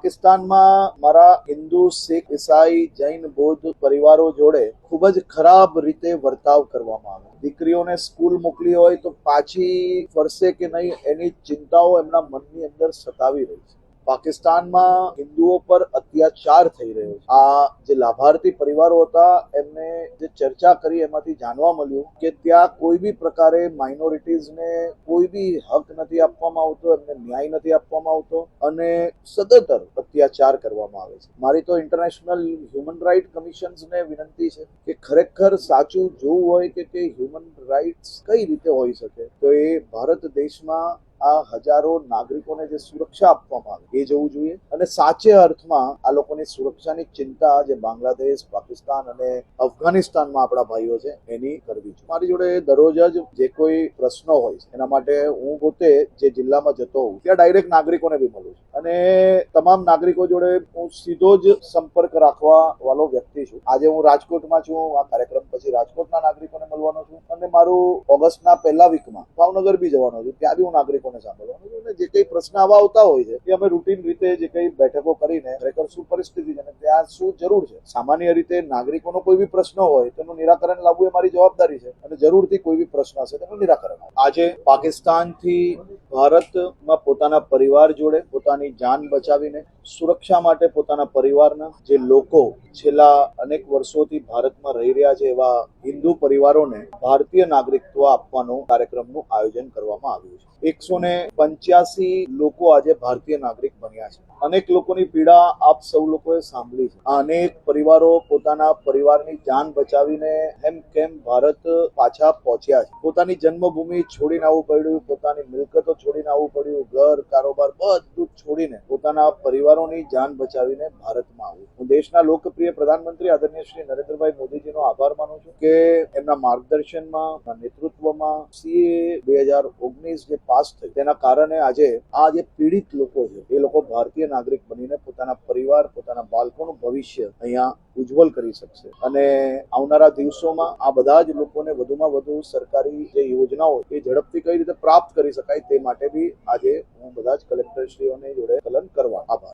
પાકિસ્તાનમાં મારા હિન્દુ, શીખ, ઈસાઈ, જૈન, બૌદ્ધ પરિવારો જોડે ખૂબ જ ખરાબ રીતે વર્તાવ કરવામાં આવે દીકરીઓને સ્કૂલ મોકલી હોય તો પાછી ફરશે કે નહીં એની ચિંતાઓ એમના મનની અંદર સતાવી રહી છે. પાકિસ્તાનમાં હિન્દુઓ પર અત્યાચાર થઈ રહ્યો છે. આ જે લાભાર્થી પરિવારો હતા, એમને જે ચર્ચા કરી એમાંથી જાણવા મળ્યું કે ત્યાં કોઈ બી પ્રકારે માઇનોરિટીઝને કોઈ બી હક નથી આપવામાં આવતો, એમને ન્યાય નથી આપવામાં આવતો અને સદંતર અત્યાચાર કરવામાં આવે છે. મારી તો ઇન્ટરનેશનલ હ્યુમન રાઇટ કમિશન્સને વિનંતી છે કે ખરેખર સાચું જોવું હોય કે કે હ્યુમન રાઇટ્સ કઈ રીતે હોઈ શકે, તો એ ભારત દેશમાં આ હજારો નાગરિકોને જે સુરક્ષા આપવામાં આવે, એ જવું જોઈએ. અને સાચે અર્થમાં આ લોકોની સુરક્ષાની ચિંતા જે બાંગ્લાદેશ, પાકિસ્તાન અને અફઘાનિસ્તાનમાં આપણા ભાઈઓ છે, એની કરવી જોઈએ. મારી જોડે દરરોજ જ જે કોઈ પ્રશ્નો હોય એના માટે હું પોતે જે જિલ્લામાં જતો હોઉં, ત્યાં ડાયરેક્ટ નાગરિકોને બી મળું છું. અને તમામ નાગરિકો જોડે હું સીધો જ સંપર્ક રાખવા વાળો વ્યક્તિ છું. આજે હું રાજકોટમાં છું, આ કાર્યક્રમ પછી રાજકોટના નાગરિકોને મળવાનો છું. અને મારું ઓગસ્ટના પહેલા વીકમાં ભાવનગર બી જવાનો છું ત્યાં બી હું નાગરિકોને સાંભળવાનું છું અને જે કંઈ પ્રશ્ન આવા આવતા હોય છે, એ અમે રૂટીન રીતે જે કંઈ બેઠકો કરીને ખરેખર શું પરિસ્થિતિ છે અને ત્યાં શું જરૂર છે. સામાન્ય રીતે નાગરિકોનો કોઈ બી પ્રશ્ન હોય, તેનું નિરાકરણ લાવવું એ મારી જવાબદારી છે અને જરૂરથી કોઈ બી પ્રશ્ન હશે, તેનું નિરાકરણ આજે પાકિસ્તાનથી ભારતમાં પોતાના પરિવાર જોડે પોતાની જાન બચાવીને સુરક્ષા માટે પોતાના પરિવારના જે લોકો છેલ્લા અનેક વર્ષોથી ભારતમાં રહી રહ્યા છે એવા હિન્દુ પરિવારોને ભારતીય નાગરિકત્વ આપવાનો કાર્યક્રમનું આયોજન કરવામાં આવ્યું છે. એકસો ને પંચ્યાસી લોકો આજે ભારતીય નાગરિક બન્યા છે. અનેક લોકોની પીડા આપ સૌ લોકોએ સાંભળી છે. અનેક પરિવારો પોતાના પરિવારની જાન બચાવીને એમ કેમ ભારત પાછા પહોંચ્યા છે. પોતાની જન્મભૂમિ છોડીને આવવું પડ્યું, પોતાની મિલકતો છોડીને આવવું પડ્યું, ઘર, કારોબાર બધું છોડીને પોતાના પરિવારોની જાન બચાવીને ભારતમાં આવ્યું. હું દેશના લોકપ્રિય પ્રધાનમંત્રી આદરણીય શ્રી નરેન્દ્રભાઈ મોદીજીનો આભાર માનું છું કે એમના માર્ગદર્શનમાં એમના નેતૃત્વમાં સીએ બે હજાર ઓગણીસ જે પાસ થઈ, તેના કારણે આજે આ જે પીડિત લોકો છે, એ લોકો ભારતીય નાગરિક બનીને પોતાના પરિવાર, પોતાના બાળકોનું ભવિષ્ય અહીંયા ઉજ્જવલ કરી શકશે. અને આવનારા દિવસોમાં આ બધા જ લોકોને વધુમાં વધુ સરકારી જે યોજનાઓ એ ઝડપથી કઈ રીતે પ્રાપ્ત કરી શકાય તે માટે બી આજે હું બધા જ કલેક્ટરશ્રીઓની જોડે કલન કરવા આભાર.